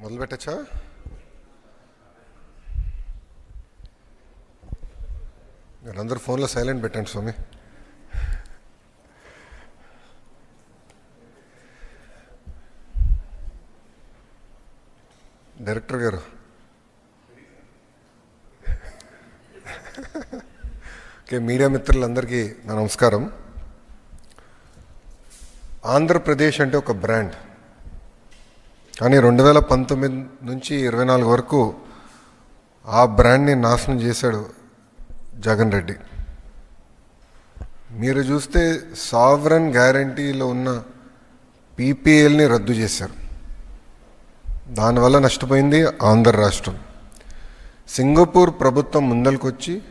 మొదలు పెట్టచ్చా మీరందరూ ఫోన్లో సైలెంట్ పెట్టండి స్వామి. డైరెక్టర్ గారు. ఓకే మీడియా మిత్రులందరికీ నా నమస్కారం. ఆంధ్రప్రదేశ్ అంటే ఒక బ్రాండ్. కానీ రెండు వేల పంతొమ్మిది నుంచి ఇరవై నాలుగు వరకు ఆ బ్రాండ్ని నాశనం చేశాడు జగన్ రెడ్డి. మీరు చూస్తే సావరన్ గ్యారంటీలో ఉన్న పీపీఎల్ని రద్దు చేశారు. దానివల్ల నష్టపోయింది ఆంధ్ర రాష్ట్రం. సింగపూర్ ప్రభుత్వం ముందలకొచ్చి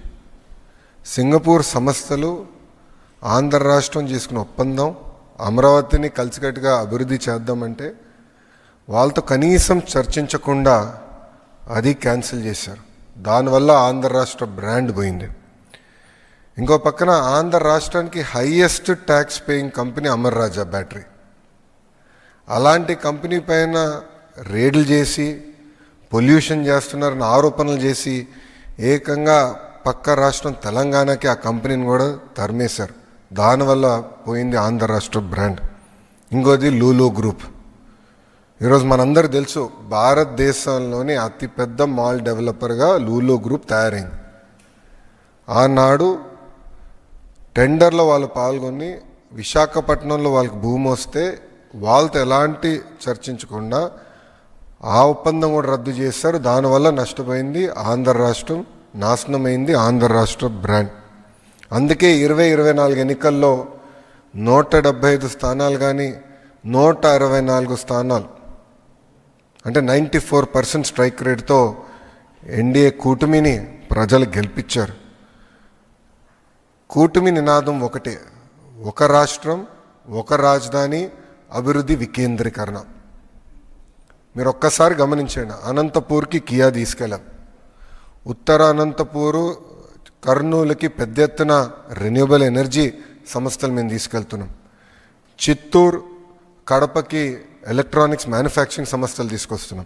సింగపూర్ సంస్థలు ఆంధ్ర రాష్ట్రం చేసుకున్న ఒప్పందం అమరావతిని కలిసికట్టుగా అభివృద్ధి చేద్దామంటే వాళ్ళతో కనీసం చర్చించకుండా అది క్యాన్సిల్ చేశారు. దానివల్ల ఆంధ్ర రాష్ట్ర బ్రాండ్ పోయింది. ఇంకో పక్కన ఆంధ్ర రాష్ట్రానికి highest tax paying company Amara Raja battery. అలాంటి కంపెనీ పైన రేడ్లు చేసి పొల్యూషన్ చేస్తున్నారని ఆరోపణలు చేసి ఏకంగా పక్క రాష్ట్రం తెలంగాణకి ఆ కంపెనీని కూడా తరిమేశారు. దానివల్ల పోయింది ఆంధ్ర రాష్ట్ర బ్రాండ్. ఇంకోది లూలో గ్రూప్. ఈరోజు మనందరూ తెలుసు భారతదేశంలోని అతిపెద్ద మాల్ డెవలపర్గా లూలో గ్రూప్ తయారైంది. ఆనాడు టెండర్లో వాళ్ళు పాల్గొని విశాఖపట్నంలో వాళ్ళకి భూమి వస్తే వాళ్ళతో ఎలాంటి చర్చించకుండా ఆ ఒప్పందం కూడా రద్దు చేశారు. దానివల్ల నష్టపోయింది ఆంధ్ర రాష్ట్రం నాశనమైంది ఆంధ్ర రాష్ట్ర బ్రాండ్. అందుకే ఇరవై ఇరవై నాలుగు ఎన్నికల్లో నూట డెబ్భై ఐదు స్థానాలు కానీ నూట అరవై నాలుగు స్థానాలు అంటే నైంటీ ఫోర్ పర్సెంట్ స్ట్రైక్ రేట్తో ఎన్డీఏ కూటమిని ప్రజలు గెలిపించారు. కూటమి నినాదం ఒకటే. ఒక రాష్ట్రం ఒక రాజధాని అభివృద్ధి వికేంద్రీకరణ. మీరు ఒక్కసారి గమనించండి అనంతపూర్కి కియా తీసుకెళ్ళాం. ఉత్తర అనంతపూరు కర్నూలుకి పెద్ద ఎత్తున రెన్యూబుల్ ఎనర్జీ సంస్థలు మేము తీసుకెళ్తున్నాం. చిత్తూరు కడపకి ఎలక్ట్రానిక్స్ మ్యానుఫ్యాక్చరింగ్ సంస్థలు తీసుకొస్తున్నాం.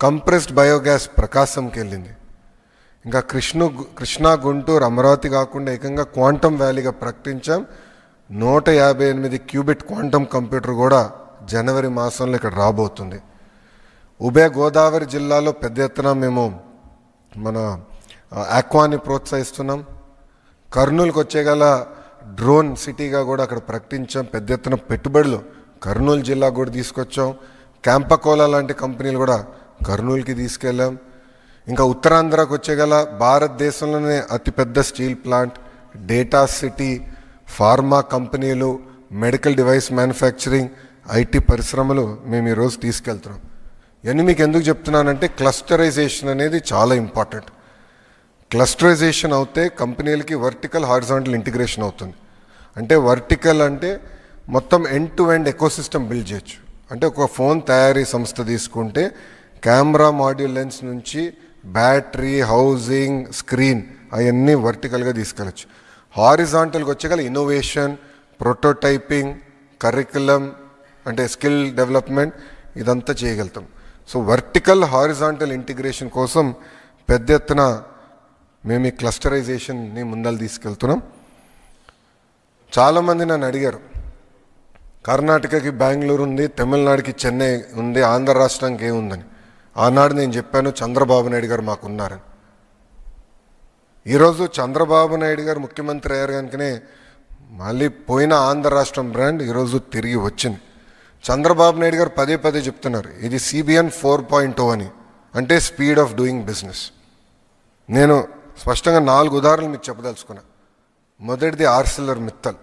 కంప్రెస్డ్ బయోగ్యాస్ ప్రకాశంకి వెళ్ళింది. ఇంకా కృష్ణ కృష్ణా గుంటూరు అమరావతి కాకుండా ఏకంగా క్వాంటమ్ వ్యాలీగా ప్రకటించాం. నూట యాభై ఎనిమిది క్యూబిట్ క్వాంటమ్ కంప్యూటర్ కూడా జనవరి మాసంలో ఇక్కడ రాబోతుంది. ఉభయ గోదావరి జిల్లాలో పెద్ద ఎత్తున మేము మన ఆక్వాని ప్రోత్సహిస్తున్నాం. కర్నూలుకు వచ్చేగల డ్రోన్ సిటీగా కూడా అక్కడ ప్రకటించాం. పెద్ద ఎత్తున పెట్టుబడులు. కర్నూలు జిల్లా కూడా తీసుకొచ్చాం. క్యాంపకోలా లాంటి కంపెనీలు కూడా కర్నూలుకి తీసుకెళ్ళాం. ఇంకా ఉత్తరాంధ్రకు వచ్చేగల భారతదేశంలోనే అతిపెద్ద steel plant data city pharma కంపెనీలు మెడికల్ డివైస్ మ్యానుఫ్యాక్చరింగ్ ఐటీ పరిశ్రమలు మేము ఈరోజు తీసుకెళ్తున్నాం. ఇవన్నీ మీకు ఎందుకు చెప్తున్నానంటే క్లస్టరైజేషన్ అనేది చాలా ఇంపార్టెంట్. క్లస్టరైజేషన్ అవుతే కంపెనీలకి వర్టికల్ హారిజాంటల్ ఇంటిగ్రేషన్ అవుతుంది. అంటే వర్టికల్ అంటే మొత్తం end to end ecosystem build చేయొచ్చు. అంటే ఒక ఫోన్ తయారీ సంస్థ తీసుకుంటే కెమెరా మాడ్యూల్ లెన్స్ నుంచి బ్యాటరీ హౌసింగ్ స్క్రీన్ అవన్నీ వర్టికల్గా తీసుకెళ్ళచ్చు. వచ్చే వచ్చేగల ఇన్నోవేషన్ ప్రోటోటైపింగ్ కరికులం అంటే స్కిల్ డెవలప్మెంట్ ఇదంతా చేయగలుగుతాం. సో వర్టికల్ హారిజాంటల్ ఇంటిగ్రేషన్ కోసం పెద్ద ఎత్తున మేము ఈ క్లస్టరైజేషన్ని ముందలు తీసుకెళ్తున్నాం. చాలామంది నన్ను అడిగారు కర్ణాటకకి బెంగళూరు ఉంది తమిళనాడుకి చెన్నై ఉంది ఆంధ్ర రాష్ట్రానికి ఏముందని ఆనాడు నేను చెప్పాను చంద్రబాబు నాయుడు గారు మాకున్నారని ఈరోజు చంద్రబాబు నాయుడు గారు ముఖ్యమంత్రి అయ్యారు కనుకనే మళ్ళీ పోయిన ఆంధ్ర రాష్ట్రం బ్రాండ్ ఈరోజు తిరిగి వచ్చింది. చంద్రబాబు నాయుడు గారు పదే పదే చెప్తున్నారు ఇది సిబిఎన్ ఫోర్ పాయింట్ అని. అంటే స్పీడ్ ఆఫ్ డూయింగ్ బిజినెస్. నేను స్పష్టంగా నాలుగు ఉదాహరణలు మీకు చెప్పదలుచుకున్నా. మొదటిది ఆర్సిలర్ మిత్తల్.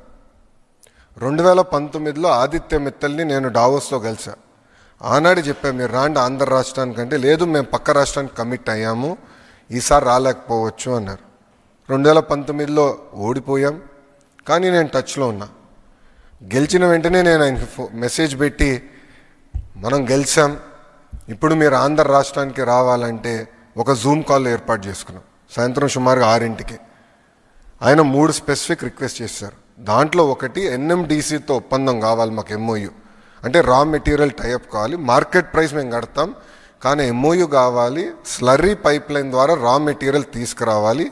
రెండు వేల పంతొమ్మిదిలో ఆదిత్య మిత్తల్ని నేను డావోస్లో కలిసా ఆనాడు చెప్పాను మీరు రాండి ఆంధ్ర రాష్ట్రానికంటే లేదు మేము పక్క రాష్ట్రానికి కమిట్ అయ్యాము. ఈసారి రాలేకపోవచ్చు అన్నారు. రెండు వేల పంతొమ్మిదిలో ఓడిపోయాం కానీ నేను టచ్లో ఉన్నా. గెలిచిన వెంటనే నేను ఆయనకి మెసేజ్ పెట్టి మనం గెలిచాం. ఇప్పుడు మీరు ఆంధ్ర రాష్ట్రానికి రావాలంటే ఒక జూమ్ కాల్ ఏర్పాటు చేసుకున్నాం. సాయంత్రం సుమారుగా ఆరింటికి. ఆయన మూడు స్పెసిఫిక్ రిక్వెస్ట్ చేశారు. దాంట్లో ఒకటి ఎన్ఎండిసితో ఒప్పందం కావాలి మాకు ఎంఓయు అంటే రా మెటీరియల్ టైఅప్ కావాలి. మార్కెట్ ప్రైస్ మేము కడతాం. కానీ ఎంఓయు కావాలి. స్లర్రీ పైప్ లైన్ ద్వారా రా మెటీరియల్ తీసుకురావాలి.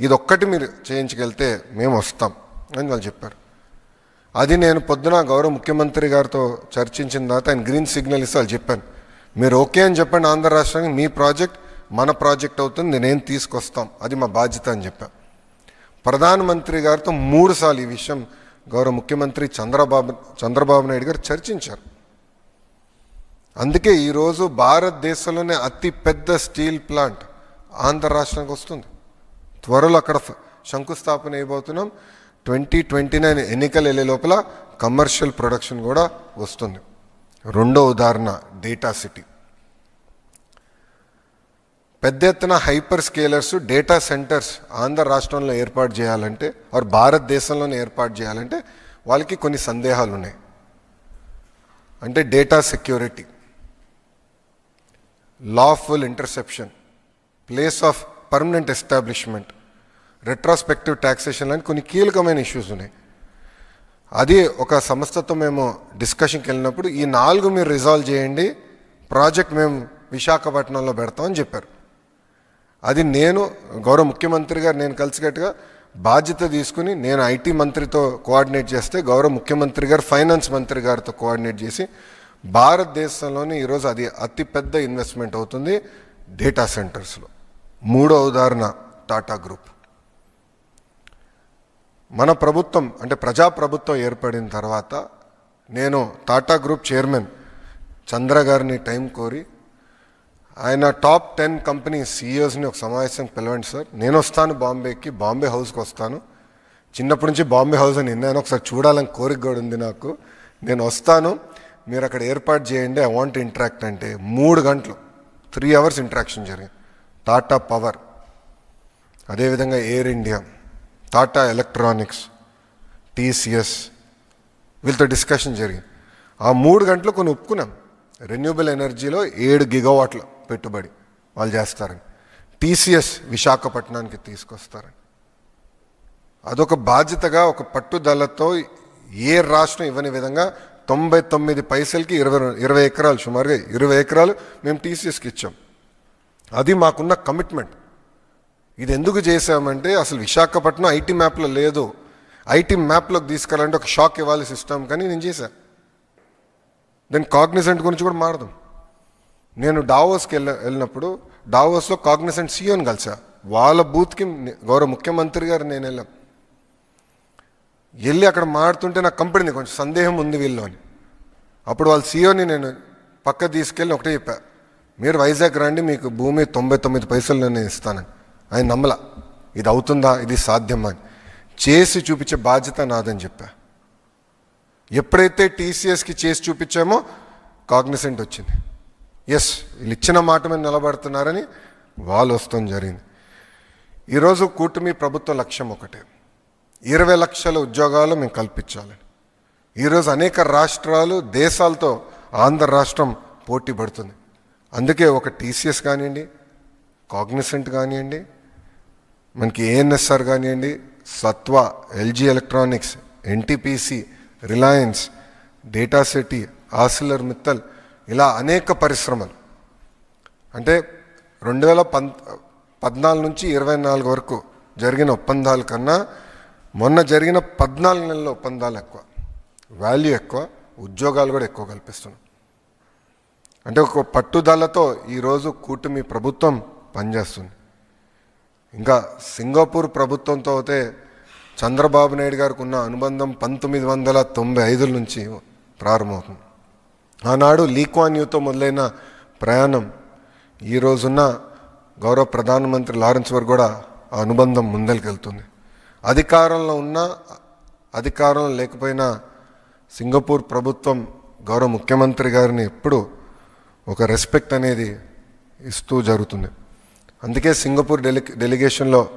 ఇది ఒక్కటి మీరు చేయించగలితే మేము వస్తాం అని వాళ్ళు చెప్పారు. అది నేను పొద్దున గౌరవ ముఖ్యమంత్రి గారితో చర్చించిన తర్వాత ఆయన గ్రీన్ సిగ్నల్ ఇస్తే వాళ్ళు చెప్పాను మీరు ఓకే అని చెప్పండి ఆంధ్ర రాష్ట్రానికి మీ ప్రాజెక్ట్ మన ప్రాజెక్ట్ అవుతుంది నేనేం తీసుకొస్తాం. అది మా బాధ్యత అని చెప్పాను ప్రధానమంత్రి గారితో మూడు సార్లు ఈ విషయం గౌరవ ముఖ్యమంత్రి చంద్రబాబు చంద్రబాబు నాయుడు గారు చర్చించారు. అందుకే ఈరోజు భారతదేశంలోనే అతి పెద్ద స్టీల్ ప్లాంట్ ఆంధ్ర రాష్ట్రానికి వస్తుంది. త్వరలో అక్కడ శంకుస్థాపన అయిపోతున్నాం ట్వంటీ ట్వంటీ నైన్ ఎన్నికలు వెళ్ళే లోపల కమర్షియల్ ప్రొడక్షన్ కూడా వస్తుంది. రెండో ఉదాహరణ డేటా సిటీ. పెద్ద ఎత్తున hyperscalers data centres Andhra రాష్ట్రంలో ఏర్పాటు చేయాలంటే ఆర్ భారతదేశంలోనే ఏర్పాటు చేయాలంటే వాళ్ళకి కొన్ని సందేహాలు ఉన్నాయి అంటే data security lawful interception place of permanent establishment retrospective taxation లాంటి కొన్ని కీలకమైన ఇష్యూస్ ఉన్నాయి. అది ఒక సంస్థతో మేము డిస్కషన్కి వెళ్ళినప్పుడు ఈ నాలుగు మీరు రిజాల్వ్ చేయండి ప్రాజెక్ట్ మేము విశాఖపట్నంలో పెడతామని చెప్పారు. అది నేను గౌరవ ముఖ్యమంత్రి గారు నేను కలిసికట్టుగా బాధ్యత తీసుకుని నేను ఐటీ మంత్రితో కోఆర్డినేట్ చేస్తే గౌరవ ముఖ్యమంత్రి గారు ఫైనాన్స్ మంత్రి గారితో కోఆర్డినేట్ చేసి భారతదేశంలోని ఈరోజు అది అతిపెద్ద ఇన్వెస్ట్మెంట్ అవుతుంది డేటా సెంటర్స్లో. మూడో ఉదాహరణ టాటా గ్రూప్. మన ప్రభుత్వం అంటే ప్రజా ప్రభుత్వం ఏర్పడిన తర్వాత నేను టాటా గ్రూప్ చైర్మన్ చంద్ర గారిని టైం కోరి ఆయన టాప్ టెన్ కంపెనీ సీఈఓస్ని ఒక సమావేశం పిలవండి సార్. నేను వస్తాను బాంబేకి బాంబే హౌస్కి వస్తాను. చిన్నప్పటి నుంచి బాంబే హౌస్ అని విన్నాను ఒకసారి చూడాలని కోరిక కూడా ఉంది నాకు. నేను వస్తాను. మీరు అక్కడ ఏర్పాటు చేయండి. ఐ వాంట్ ఇంటరాక్ట్ అంటే మూడు గంటలు త్రీ అవర్స్ ఇంటరాక్షన్ జరిగింది. టాటా పవర్ అదేవిధంగా Air India Tata electronics TCS వీళ్ళతో డిస్కషన్ జరిగింది. ఆ మూడు గంటలు కొన్ని ఒప్పుకున్నాం రెన్యూబుల్ ఎనర్జీలో ఏడు గిగవాట్లు. పెట్టుబడి వాళ్ళు చేస్తారని. టీసీఎస్ విశాఖపట్నానికి తీసుకొస్తారని. అదొక బాధ్యతగా ఒక పట్టుదలతో ఏ రాష్ట్రం ఇవ్వని విధంగా తొంభై తొమ్మిది పైసలకి ఇరవై ఇరవై ఎకరాలు సుమారుగా ఇరవై ఎకరాలు మేము టీసీఎస్కి ఇచ్చాం. అది మాకున్న కమిట్మెంట్. ఇది ఎందుకు చేశామంటే అసలు విశాఖపట్నం ఐటీ మ్యాప్లో లేదు. ఐటీ మ్యాప్లోకి తీసుకెళ్ళాలంటే ఒక షాక్ ఇవ్వాలి సిస్టమ్ కానీ నేను చేశాను దెన్ కాగ్నిసెంట్ గురించి కూడా మారదాం. నేను డావోస్కి వెళ్ళ వెళ్ళినప్పుడు డావోస్లో కాగ్నిసెంట్ సీఎోని కలిసా. వాళ్ళ బూత్కి గౌరవ ముఖ్యమంత్రి గారు నేను వెళ్ళాం. వెళ్ళి అక్కడ మాడుతుంటే నాకు కంపెనీ కొంచెం సందేహం ఉంది వీళ్ళు అని. అప్పుడు వాళ్ళ సీఓని నేను పక్క తీసుకెళ్ళి ఒకటే చెప్పా. మీరు వైజాగ్ రండి మీకు భూమి తొంభై తొమ్మిది పైసలు నేను ఇస్తానని. ఆయన నమ్మల. ఇది అవుతుందా? ఇది సాధ్యమా? అని. చేసి చూపించే బాధ్యత నాదని చెప్పా. ఎప్పుడైతే టీసీఎస్కి చేసి చూపించామో కాగ్నిసెంట్ వచ్చింది. ఎస్ వీళ్ళు ఇచ్చిన మాట మీద నిలబడుతున్నారని వాళ్ళు వస్తాం జరిగింది. ఈరోజు కూటమి ప్రభుత్వ లక్ష్యం ఒకటే. ఇరవై లక్షల ఉద్యోగాలు మేము కల్పించాలని ఈరోజు అనేక రాష్ట్రాలు దేశాలతో ఆంధ్ర రాష్ట్రం పోటీ పడుతుంది. అందుకే ఒక టీసీఎస్ కానివ్వండి కాగ్నిసెంట్ కానివ్వండి మనకి ఏఎన్ఎస్ఆర్ కానివ్వండి Sattva LG electronics NTPC Reliance data city Arcelor Mittal ఇలా అనేక పరిశ్రమలు. అంటే రెండు వేల పం పద్నాలుగు నుంచి ఇరవై నాలుగు వరకు జరిగిన ఒప్పందాల కన్నా మొన్న జరిగిన పద్నాలుగు నెలల ఒప్పందాలు ఎక్కువ. వాల్యూ ఎక్కువ ఉద్యోగాలు కూడా ఎక్కువ కల్పిస్తున్నాం. అంటే ఒక పట్టుదలతో ఈరోజు కూటమి ప్రభుత్వం పనిచేస్తుంది. ఇంకా సింగపూర్ ప్రభుత్వంతో అయితే చంద్రబాబు నాయుడు గారికి ఉన్న అనుబంధం పంతొమ్మిది వందల తొంభై ఐదుల నుంచి ప్రారంభమవుతుంది. ఆనాడు లీక్వాన్ యూతో మొదలైన ప్రయాణం ఈ రోజున్న గౌరవ ప్రధానమంత్రి లారెన్స్ వరకు కూడా ఆ అనుబంధం ముందరికెళ్తుంది అధికారంలో ఉన్న అధికారంలో లేకపోయినా సింగపూర్ ప్రభుత్వం గౌరవ ముఖ్యమంత్రి గారిని ఎప్పుడు ఒక రెస్పెక్ట్ అనేది ఇస్తూ జరుగుతుంది. అందుకే సింగపూర్ డెలి డెలిగేషన్లో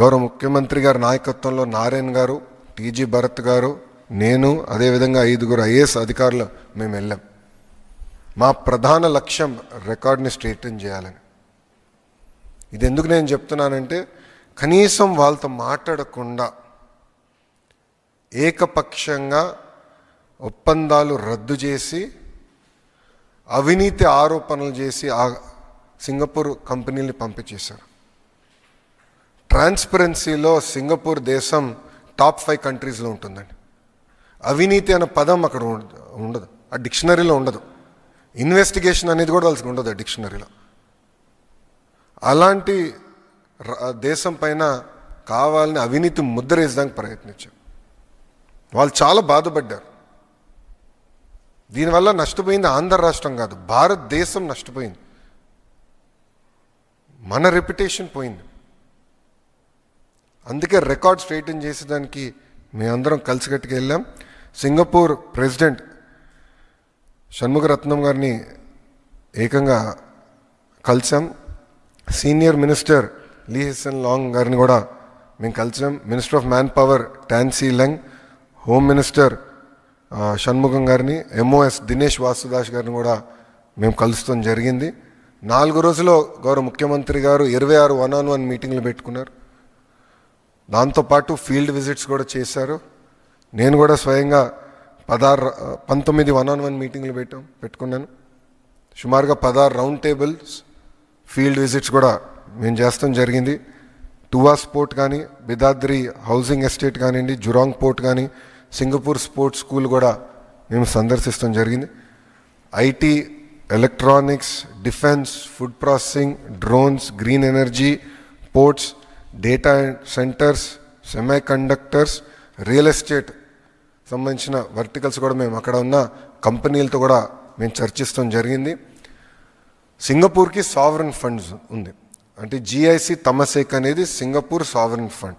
గౌరవ ముఖ్యమంత్రి గారి నాయకత్వంలో నారాయణ్ గారు టీజీ భరత్ గారు నేను అదేవిధంగా ఐదుగురు ఐఏఎస్ అధికారులు మేము వెళ్ళాం. మా ప్రధాన లక్ష్యం రికార్డ్ని స్ట్రైటన్ చేయాలని. ఇది ఎందుకు నేను చెప్తున్నానంటే కనీసం వాళ్ళతో మాట్లాడకుండా ఏకపక్షంగా ఒప్పందాలు రద్దు చేసి అవినీతి ఆరోపణలు చేసి ఆ సింగపూర్ కంపెనీని పంపించేశారు. ట్రాన్స్పరెన్సీలో సింగపూర్ దేశం టాప్ ఫైవ్ కంట్రీస్లో ఉంటుందండి. అవినీతి అనే పదం అక్కడ ఉండదు. ఆ డిక్షనరీలో ఉండదు. ఇన్వెస్టిగేషన్ అనేది కూడా వాళ్ళకి ఉండదు ఆ డిక్షనరీలో. అలాంటి దేశం పైన కావాలని అవినీతి ముద్రేసడానికి ప్రయత్నించారు. వాళ్ళు చాలా బాధపడ్డారు. దీనివల్ల నష్టపోయింది ఆంధ్ర రాష్ట్రం కాదు భారతదేశం నష్టపోయింది. మన రెప్యుటేషన్ పోయింది. అందుకే రికార్డ్ స్ట్రైటన్ చేసేదానికి మేమందరం కలిసికట్టుకు వెళ్ళాం సింగపూర్ ప్రెసిడెంట్ షణ్ముఖరత్నం గారిని ఏకంగా కలిసాం. Senior minister Lee Hsien Loong గారిని కూడా మేము కలిసాం. Minister of manpower Tan See Leng home minister Shanmugam గారిని ఎంఓఎస్ దినేష్ వాసుదాస్ గారిని కూడా మేము కలుస్తాం జరిగింది. నాలుగు రోజుల్లో గౌరవ ముఖ్యమంత్రి గారు ఇరవై ఆరు వన్ ఆన్ వన్ మీటింగ్లు పెట్టుకున్నారు దాంతోపాటు ఫీల్డ్ విజిట్స్ కూడా చేశారు. నేను కూడా స్వయంగా పదహారు పంతొమ్మిది వన్ ఆన్ వన్ మీటింగ్లు పెట్టాం పెట్టుకున్నాను. సుమారుగా పదహారు రౌండ్ టేబుల్స్ ఫీల్డ్ విజిట్స్ కూడా మేము చేస్తాం జరిగింది. టువాస్ పోర్ట్ కానీ బిదాద్రి హౌసింగ్ ఎస్టేట్ కానివ్వండి జురాంగ్ పోర్ట్ కానీ సింగపూర్ స్పోర్ట్స్ స్కూల్ కూడా మేము సందర్శిస్తాం జరిగింది. IT electronics defence food processing drones green energy ports data centres semiconductors real estate సంబంధించిన వర్టికల్స్ కూడా మేము అక్కడ ఉన్న కంపెనీలతో కూడా మేము చర్చిస్తాం జరిగింది. సింగపూర్కి సావరన్ ఫండ్స్ ఉంది. అంటే జిఐసి తమసేక్ అనేది సింగపూర్ సావరన్ ఫండ్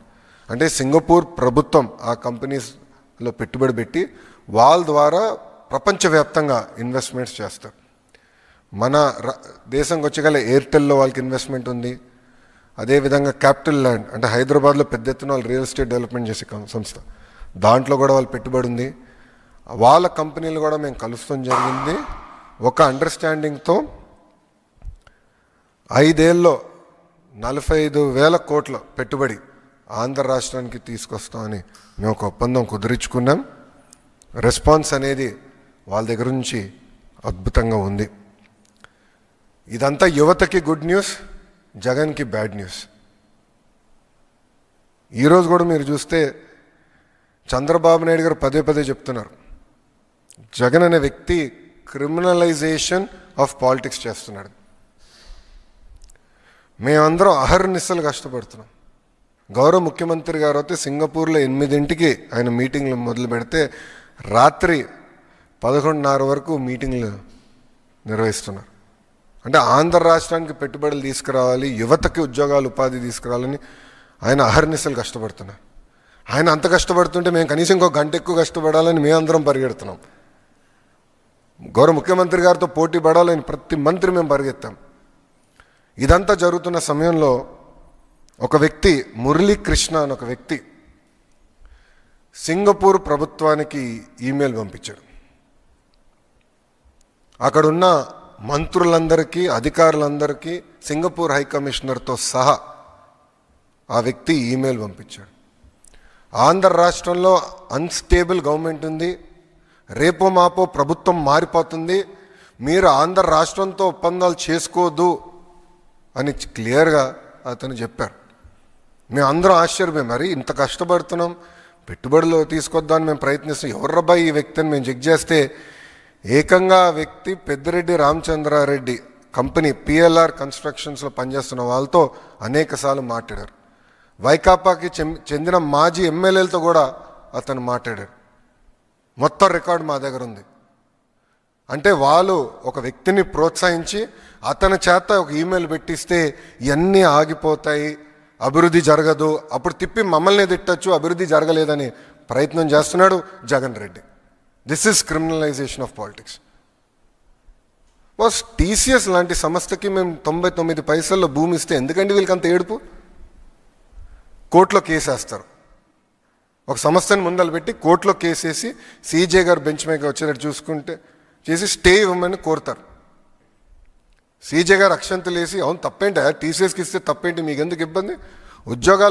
అంటే సింగపూర్ ప్రభుత్వం ఆ కంపెనీస్లో పెట్టుబడి పెట్టి వాళ్ళ ద్వారా ప్రపంచవ్యాప్తంగా ఇన్వెస్ట్మెంట్స్ చేస్తారు. మన ర- దేశంకి వచ్చగల ఎయిర్టెల్లో వాళ్ళకి ఇన్వెస్ట్మెంట్ ఉంది. అదేవిధంగా క్యాపిటల్ ల్యాండ్ అంటే హైదరాబాద్లో పెద్ద ఎత్తున వాళ్ళు రియల్ ఎస్టేట్ డెవలప్మెంట్ చేసే సంస్థ. దాంట్లో కూడా వాళ్ళు పెట్టుబడి ఉంది. వాళ్ళ కంపెనీలు కూడా మేము కలుస్తాం జరిగింది. ఒక అండర్స్టాండింగ్తో ఐదేళ్ళలో నలభై ఐదు వేల కోట్ల పెట్టుబడి ఆంధ్ర రాష్ట్రానికి తీసుకొస్తామని మేము ఒక ఒప్పందం కుదిరించుకున్నాం. రెస్పాన్స్ అనేది వాళ్ళ దగ్గర నుంచి అద్భుతంగా ఉంది. ఇదంతా యువతకి గుడ్ న్యూస్ జగన్కి బ్యాడ్ న్యూస్. ఈరోజు కూడా మీరు చూస్తే చంద్రబాబు నాయుడు గారు పదే పదే చెప్తున్నారు. జగన్ అనే వ్యక్తి క్రిమినలైజేషన్ ఆఫ్ పాలిటిక్స్ చేస్తున్నాడు. మేమందరం అహర్నిశలు కష్టపడుతున్నాం. గౌరవ ముఖ్యమంత్రి గారు అయితే సింగపూర్లో ఎనిమిదింటికి ఆయన మీటింగ్లు మొదలు పెడితే రాత్రి పదకొండున్నర వరకు మీటింగ్లు నిర్వహిస్తున్నారు. అంటే ఆంధ్ర రాష్ట్రానికి పెట్టుబడులు తీసుకురావాలి యువతకి ఉద్యోగాలు ఉపాధి తీసుకురావాలని ఆయన అహర్నిశలు కష్టపడుతున్నారు. ఆయన అంత కష్టపడుతుంటే మేము కనీసం ఇంకో గంట ఎక్కువ కష్టపడాలని మేమందరం పరిగెడుతున్నాం. గౌరవ ముఖ్యమంత్రి గారితో పోటీ పడాలని ప్రతి మంత్రి మేము పరిగెత్తాం. ఇదంతా జరుగుతున్న సమయంలో ఒక వ్యక్తి మురళీకృష్ణ అని ఒక వ్యక్తి సింగపూర్ ప్రభుత్వానికి ఈమెయిల్ పంపించాడు. అక్కడున్న మంత్రులందరికీ అధికారులందరికీ సింగపూర్ హై కమిషనర్తో సహా ఆ వ్యక్తి ఈమెయిల్ పంపించాడు. ఆంధ్ర రాష్ట్రంలో అన్స్టేబుల్ గవర్నమెంట్ ఉంది. రేపో మాపో ప్రభుత్వం మారిపోతుంది. మీరు ఆంధ్ర రాష్ట్రంతో ఒప్పందాలు చేసుకోవద్దు అని క్లియర్గా అతను చెప్పారు. మేము అందరం ఆశ్చర్యమే మరి ఇంత కష్టపడుతున్నాం. పెట్టుబడులు తీసుకొద్దామని మేము ప్రయత్నిస్తాం ఎవర్రబ్బా ఈ వ్యక్తిని మేము చెక్ చేస్తే ఏకంగా ఆ వ్యక్తి పెద్దిరెడ్డి రామచంద్రారెడ్డి కంపెనీ పిఎల్ఆర్ కన్స్ట్రక్షన్స్లో పనిచేస్తున్న వాళ్ళతో అనేకసార్లు మాట్లాడారు. వైకాపాకి చెందిన మాజీ ఎమ్మెల్యేలతో కూడా అతను మాట్లాడారు మొత్తం రికార్డు మా దగ్గర ఉంది. అంటే వాళ్ళు ఒక వ్యక్తిని ప్రోత్సహించి అతని చేత ఒక ఈమెయిల్ పెట్టిస్తే ఇవన్నీ ఆగిపోతాయి అభివృద్ధి జరగదు అప్పుడు తిప్పి మమ్మల్ని తిట్టచ్చు అభివృద్ధి జరగలేదని ప్రయత్నం చేస్తున్నాడు Jagan Reddy. This is criminalisation of politics was TCS లాంటి సంస్థకి మేము తొంభై తొమ్మిది పైసల్లో భూమి ఇస్తే ఎందుకండి వీళ్ళకి అంత ఏడుపు? కోర్టులో కేసేస్తారు ఒక సంస్థని ముందలు పెట్టి కోర్టులో కేసేసి సీజే గారు బెంచ్ మీద వచ్చేటట్టు చూసుకుంటే చేసి స్టే ఇవ్వమని కోరుతారు. సీజే గారు అక్షంతలేసి అవును తప్పేంటి? టీసీఎస్కి ఇస్తే తప్పేంటి? మీకు ఎందుకు ఇబ్బంది? ఉద్యోగాలు